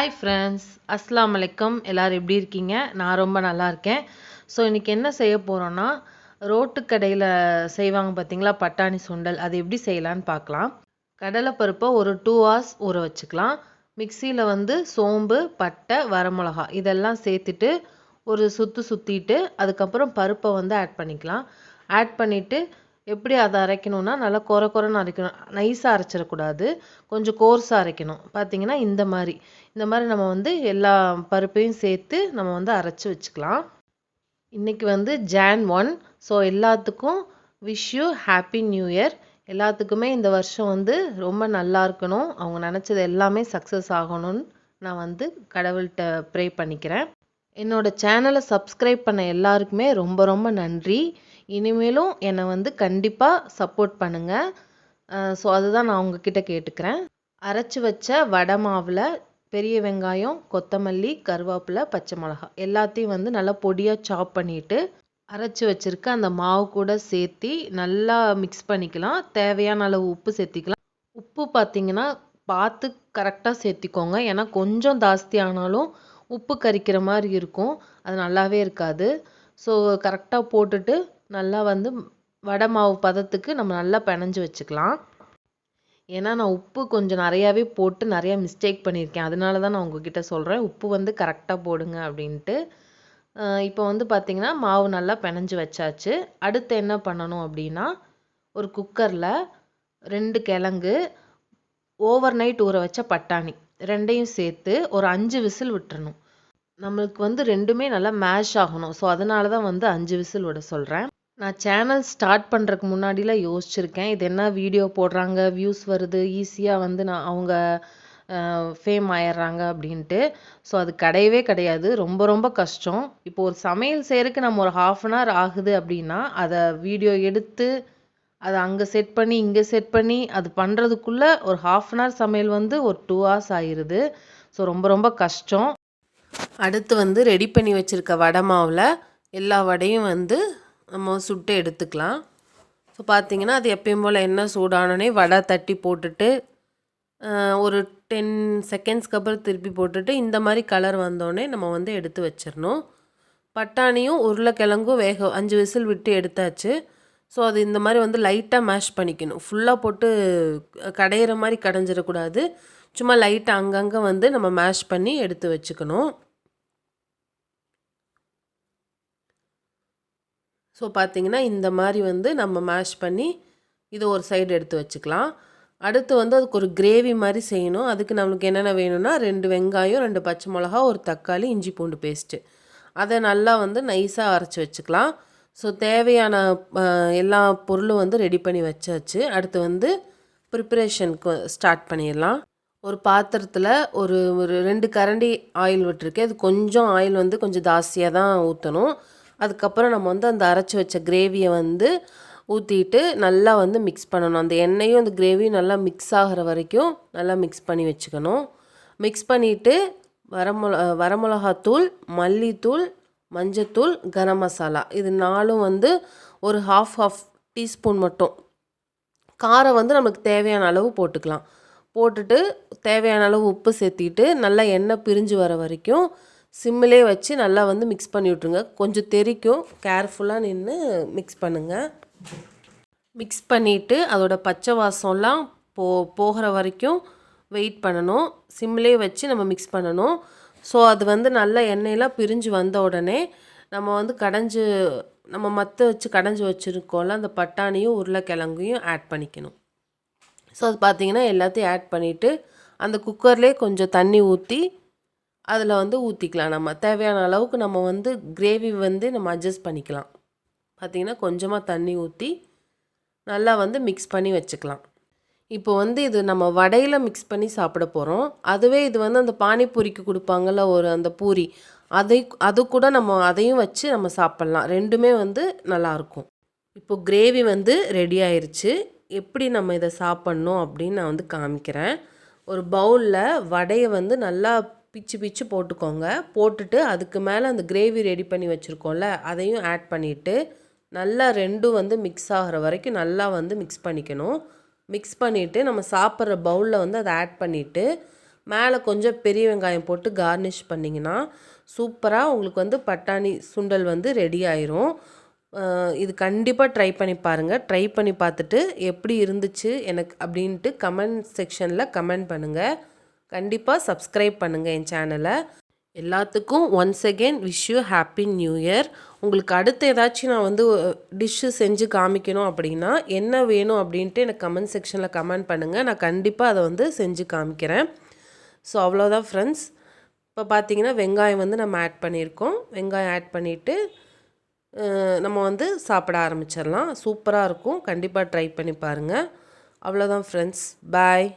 Hi friends அஸ்லாம் வலைக்கம் எல்லோரும் எப்படி இருக்கீங்க? நான் ரொம்ப நல்லா இருக்கேன். ஸோ இன்றைக்கி என்ன செய்ய போகிறோன்னா ரோட்டு கடையில் செய்வாங்க பார்த்தீங்களா பட்டாணி சுண்டல். அது எப்படி செய்யலான்னு பார்க்கலாம். கடலைப்பருப்பை ஒரு டூ ஹவர்ஸ் ஊற வச்சுக்கலாம். மிக்சியில் வந்து சோம்பு பட்டை வரமிளகா இதெல்லாம் சேர்த்துட்டு ஒரு சுற்று சுற்றிட்டு அதுக்கப்புறம் பருப்பை வந்து ஆட் பண்ணிக்கலாம். ஆட் பண்ணிவிட்டு எப்படி அதை அரைக்கணும்னா நல்லா கொர குறைன்னு அரைக்கணும். நைஸாக அரைச்சிடக்கூடாது. கொஞ்சம் கோர்ஸாக அரைக்கணும். பார்த்தீங்கன்னா இந்த மாதிரி. இந்த மாதிரி நம்ம வந்து எல்லா பருப்பையும் சேர்த்து நம்ம வந்து அரைச்சி வச்சுக்கலாம். இன்றைக்கி வந்து ஜான் ஒன் ஸோ எல்லாத்துக்கும் wish you happy new year எல்லாத்துக்குமே இந்த வருஷம் வந்து ரொம்ப நல்லா இருக்கணும். அவங்க நினச்சது எல்லாமே சக்ஸஸ் ஆகணும்னு நான் வந்து கடவுள்கிட்ட ப்ரே பண்ணிக்கிறேன். என்னோட சேனலை சப்ஸ்கிரைப் பண்ண எல்லாருக்குமே ரொம்ப ரொம்ப நன்றி. இனிமேலும் என்னை வந்து கண்டிப்பாக சப்போர்ட் பண்ணுங்கள் ஸோ அதுதான் நான் உங்ககிட்ட கேட்டுக்கிறேன். அரைச்சி வச்ச வடை மாவில் பெரிய வெங்காயம் கொத்தமல்லி கருவேப்பிலை பச்சை மிளகா எல்லாத்தையும் வந்து நல்லா பொடியாக சாப் பண்ணிவிட்டு அரைச்சி வச்சுருக்க அந்த மாவு கூட சேர்த்து நல்லா மிக்ஸ் பண்ணிக்கலாம். தேவையான அளவு உப்பு சேர்த்திக்கலாம். உப்பு பார்த்திங்கன்னா பார்த்து கரெக்டாக சேர்த்திக்கோங்க. ஏன்னா கொஞ்சம் ஜாஸ்தி ஆனாலும் உப்பு கரிக்கிற மாதிரி இருக்கும். அது நல்லாவே இருக்காது. ஸோ கரெக்டாக போட்டுட்டு நல்லா வந்து வடை மாவு பதத்துக்கு நம்ம நல்லா பிணைஞ்சு வச்சுக்கலாம். ஏன்னா நான் உப்பு கொஞ்சம் நிறையாவே போட்டு நிறையா மிஸ்டேக் பண்ணியிருக்கேன். அதனால தான் நான் உங்ககிட்ட சொல்கிறேன் உப்பு வந்து கரெக்டாக போடுங்க அப்படின்ட்டு. இப்போ வந்து பார்த்திங்கன்னா மாவு நல்லா பிணைஞ்சு வச்சாச்சு. அடுத்து என்ன பண்ணணும் அப்படின்னா ஒரு குக்கரில் ரெண்டு கிழங்கு ஓவர் நைட் ஊற வச்ச பட்டாணி ரெண்டையும் சேர்த்து ஒரு அஞ்சு விசில் விட்டுறணும். நம்மளுக்கு வந்து ரெண்டுமே நல்லா மேஷ் ஆகணும். ஸோ அதனால தான் வந்து அஞ்சு விசில் விட சொல்கிறேன் நான் சேனல் ஸ்டார்ட் பண்ணுறதுக்கு முன்னாடிலாம் யோசிச்சிருக்கேன். இது என்ன வீடியோ போடுறாங்க? வியூஸ் வருது. ஈஸியாக வந்து நான் அவங்க ஃபேம் ஆயிடுறாங்க அப்படின்ட்டு. ஸோ அது கிடையவே கிடையாது. ரொம்ப ரொம்ப கஷ்டம். இப்போ ஒரு சமையல் செய்கிறதுக்கு நம்ம ஒரு ஹாஃப் அன் ஹவர் ஆகுது அப்படின்னா அதை வீடியோ எடுத்து அதை அங்கே செட் பண்ணி இங்கே செட் பண்ணி அது பண்ணுறதுக்குள்ளே ஒரு ஹாஃப் அன் ஹவர் சமையல் வந்து ஒரு டூ ஹவர்ஸ் ஆயிடுது ஸோ ரொம்ப ரொம்ப கஷ்டம். அடுத்து வந்து ரெடி பண்ணி வச்சுருக்க வடை மாவில் எல்லா வடையும் வந்து நம்ம சுட்டு எடுத்துக்கலாம். ஸோ பார்த்தீங்கன்னா அது எப்பயும் போல் என்ன சூடானோடனே வடை தட்டி போட்டுட்டு ஒரு டென் செகண்ட்ஸ்க்கு அப்புறம் திருப்பி போட்டுட்டு இந்த மாதிரி கலர் வந்தோடனே நம்ம வந்து எடுத்து வச்சிடணும் பட்டாணியும் உருளைக்கிழங்கும் வேக அஞ்சு விசில் விட்டு எடுத்தாச்சு. ஸோ அது இந்த மாதிரி வந்து லைட்டாக மேஷ் பண்ணிக்கணும். ஃபுல்லாக போட்டு கடையிற மாதிரி கடைஞ்சிடக்கூடாது. சும்மா லைட்டாக அங்கங்கே வந்து நம்ம மேஷ் பண்ணி எடுத்து வச்சுக்கணும். ஸோ பார்த்திங்கன்னா இந்த மாதிரி வந்து நம்ம மேஷ் பண்ணி இதை ஒரு சைடு எடுத்து வச்சுக்கலாம். அடுத்து வந்து அதுக்கு ஒரு கிரேவி மாதிரி செய்யணும். அதுக்கு நம்மளுக்கு என்னென்ன வேணும்னா ரெண்டு வெங்காயம் ரெண்டு பச்சை மிளகா ஒரு தக்காளி இஞ்சி பூண்டு பேஸ்ட்டு அதை நல்லா வந்து நைஸாக அரைச்சி வச்சுக்கலாம். ஸோ தேவையான எல்லா பொருளும் வந்து ரெடி பண்ணி வச்சாச்சு. அடுத்து வந்து ப்ரிப்பரேஷனுக்கு ஸ்டார்ட் பண்ணிடலாம். ஒரு பாத்திரத்தில் ஒரு ஒரு ரெண்டு கரண்டி ஆயில் விட்டுருக்கேன் அது கொஞ்சம் ஆயில் வந்து கொஞ்சம் ஜாஸ்தியாக தான் ஊற்றணும் அதுக்கப்புறம் நம்ம வந்து அந்த அரைச்சி வச்ச கிரேவியை வந்து ஊற்றிட்டு நல்லா வந்து மிக்ஸ் பண்ணணும். அந்த எண்ணெயும் அந்த கிரேவியும் நல்லா மிக்ஸ் ஆகிற வரைக்கும் நல்லா மிக்ஸ் பண்ணி வச்சுக்கணும். மிக்ஸ் பண்ணிவிட்டு வரமிள வரமிளகாத்தூள் மல்லித்தூள் மஞ்சத்தூள் கரம் மசாலா. இது நாலும் வந்து ஒரு ஹாஃப் ஹாஃப் டீஸ்பூன் மட்டும். காரம் வந்து நமக்கு தேவையான அளவு போட்டுக்கலாம். போட்டுட்டு தேவையான அளவு உப்பு சேர்த்திட்டு நல்லா எண்ணெய் பிரிஞ்சு வர வரைக்கும் சிம்மிலே வச்சு நல்லா வந்து மிக்ஸ் பண்ணி விட்ருங்க கொஞ்சம் தெறிக்கும் கேர்ஃபுல்லாக நின்று மிக்ஸ் பண்ணுங்கள் மிக்ஸ் பண்ணிவிட்டு அதோட பச்சை வாசம்லாம் போ போகிற வரைக்கும் வெயிட் பண்ணணும். சிம்மிலே வச்சு நம்ம மிக்ஸ் பண்ணணும். ஸோ அது வந்து நல்லா எண்ணெயெலாம் பிரிஞ்சு வந்த உடனே நம்ம வந்து கடைஞ்சி நம்ம மற்ற வச்சு கடைஞ்சி வச்சுருக்கோம்ல அந்த பட்டாணியும் உருளைக்கிழங்கையும் ஆட் பண்ணிக்கணும். ஸோ அது பார்த்திங்கன்னா எல்லாத்தையும் ஆட் பண்ணிவிட்டு அந்த குக்கர்லேயே கொஞ்சம் தண்ணி ஊற்றி அதில் வந்து ஊற்றிக்கலாம் நம்ம. தேவையான அளவுக்கு நம்ம வந்து கிரேவி வந்து நம்ம அட்ஜஸ்ட் பண்ணிக்கலாம். பார்த்திங்கன்னா கொஞ்சமாக தண்ணி ஊற்றி நல்லா வந்து மிக்ஸ் பண்ணி வச்சுக்கலாம். இப்போ வந்து இது நம்ம வடையில் மிக்ஸ் பண்ணி சாப்பிட போகிறோம் அதுவே இது வந்து அந்த பானிபூரிக்கு கொடுப்பாங்கள்ல ஒரு அந்த பூரி. அதை அது கூட நம்ம அதையும் வச்சு நம்ம சாப்பிட்லாம். ரெண்டுமே வந்து நல்லாயிருக்கும் இப்போது கிரேவி வந்து ரெடி ஆயிடுச்சு எப்படி நம்ம இதை சாப்பிட்ணும் அப்படின்னு நான் வந்து காமிக்கிறேன். ஒரு பவுலில் வடையை வந்து நல்லா பிச்சு பிச்சு போட்டுக்கோங்க. போட்டுட்டு அதுக்கு மேலே அந்த கிரேவி ரெடி பண்ணி வச்சுருக்கோம்ல அதையும் ஆட் பண்ணிவிட்டு நல்லா ரெண்டும் வந்து மிக்ஸ் ஆகிற வரைக்கும் நல்லா வந்து மிக்ஸ் பண்ணிக்கணும். மிக்ஸ் பண்ணிவிட்டு நம்ம சாப்பிட்ற பவுலில் வந்து அதை ஆட் பண்ணிவிட்டு மேலே கொஞ்சம் பெரிய வெங்காயம் போட்டு கார்னிஷ் பண்ணிங்கன்னா சூப்பராக உங்களுக்கு வந்து பட்டாணி சுண்டல் வந்து ரெடி ஆயிரும். இது கண்டிப்பாக ட்ரை பண்ணி பாருங்கள் ட்ரை பண்ணி பார்த்துட்டு எப்படி இருந்துச்சு எனக்கு அப்படின்ட்டு கமெண்ட் செக்ஷனில் கமெண்ட் பண்ணுங்கள் கண்டிப்பாக சப்ஸ்கிரைப் பண்ணுங்கள் என் சேனலை எல்லாத்துக்கும் once again wish you happy new year உங்களுக்கு அடுத்து ஏதாச்சும் நான் வந்து டிஷ்ஷு செஞ்சு காமிக்கணும் அப்படின்னா என்ன வேணும் அப்படின்ட்டு எனக்கு கமெண்ட் செக்ஷனில் கமெண்ட் பண்ணுங்கள் நான் கண்டிப்பாக அதை வந்து செஞ்சு காமிக்கிறேன். ஸோ அவ்வளோதான் ஃப்ரெண்ட்ஸ் இப்போ பார்த்தீங்கன்னா வெங்காயம் வந்து நம்ம ஆட் பண்ணியிருக்கோம். வெங்காயம் ஆட் பண்ணிவிட்டு நம்ம வந்து சாப்பிட ஆரம்பிச்சிடலாம். சூப்பராக இருக்கும். கண்டிப்பாக ட்ரை பண்ணி பாருங்கள் அவ்வளோதான் ஃப்ரெண்ட்ஸ் பாய்